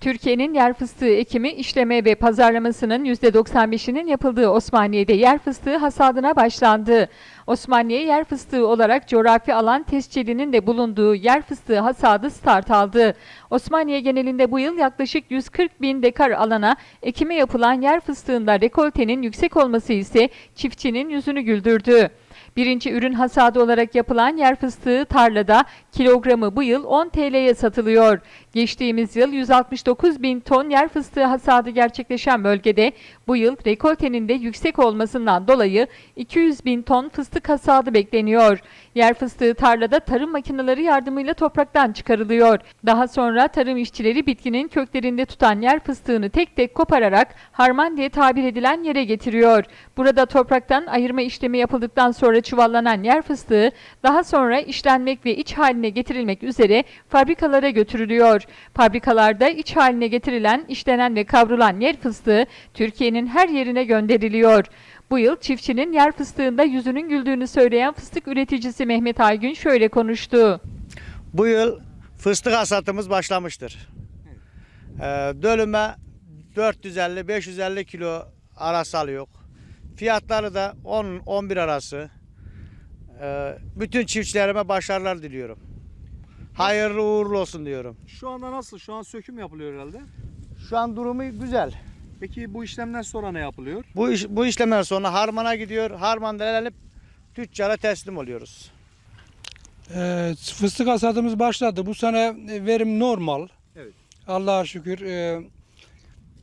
Türkiye'nin yer fıstığı ekimi, işleme ve pazarlamasının %95'inin yapıldığı Osmaniye'de yer fıstığı hasadına başlandı. Osmaniye yer fıstığı olarak coğrafi alan tescilinin de bulunduğu yer fıstığı hasadı start aldı. Osmaniye genelinde bu yıl yaklaşık 140 bin dekar alana ekime yapılan yer fıstığında rekoltenin yüksek olması ise çiftçinin yüzünü güldürdü. Birinci ürün hasadı olarak yapılan yer fıstığı tarlada kilogramı bu yıl 10 TL'ye satılıyor. Geçtiğimiz yıl 169 bin ton yer fıstığı hasadı gerçekleşen bölgede bu yıl rekoltenin de yüksek olmasından dolayı 200 bin ton fıstık hasadı bekleniyor. Yer fıstığı tarlada tarım makineleri yardımıyla topraktan çıkarılıyor. Daha sonra tarım işçileri bitkinin köklerinde tutan yer fıstığını tek tek kopararak harman diye tabir edilen yere getiriyor. Burada topraktan ayırma işlemi yapıldıktan sonra çuvallanan yer fıstığı daha sonra işlenmek ve iç haline getirilmek üzere fabrikalara götürülüyor. Fabrikalarda iç haline getirilen, işlenen ve kavrulan yer fıstığı Türkiye'nin her yerine gönderiliyor. Bu yıl çiftçinin yer fıstığında yüzünün güldüğünü söyleyen fıstık üreticisi Mehmet Aygün şöyle konuştu. Bu yıl fıstık hasatımız başlamıştır. Ee, dönüme 450-550 kilo arası alıyor. Fiyatları da 10-11 arası. Ee, bütün çiftçilerime başarılar diliyorum. Hayırlı uğurlu olsun diyorum. Şu anda nasıl? Şu an söküm yapılıyor herhalde. Şu an durumu güzel. Peki bu işlemden sonra ne yapılıyor? Bu iş, bu işlemden sonra harmana gidiyor. Harmanda elenip tüccara teslim oluyoruz. Ee, fıstık hasadımız başladı. Bu sene verim normal. Evet. Allah'a şükür. Ee,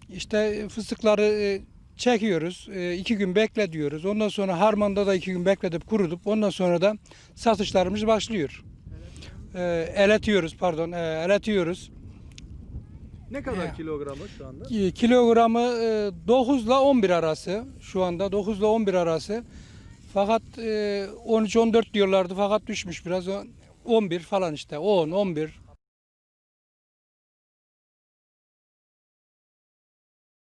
işte fıstıkları e, çekiyoruz. E, iki gün bekle diyoruz. Ondan sonra harmanda da iki gün bekletip kurutup ondan sonra da satışlarımız başlıyor. Ee, eletiyoruz pardon. E, eletiyoruz. Ne kadar kilogramı şu anda? Kilogramı e, 9 ile 11 arası. Şu anda 9 ile 11 arası. Fakat e, 13-14 diyorlardı fakat düşmüş biraz. O- 11 falan işte 10, 11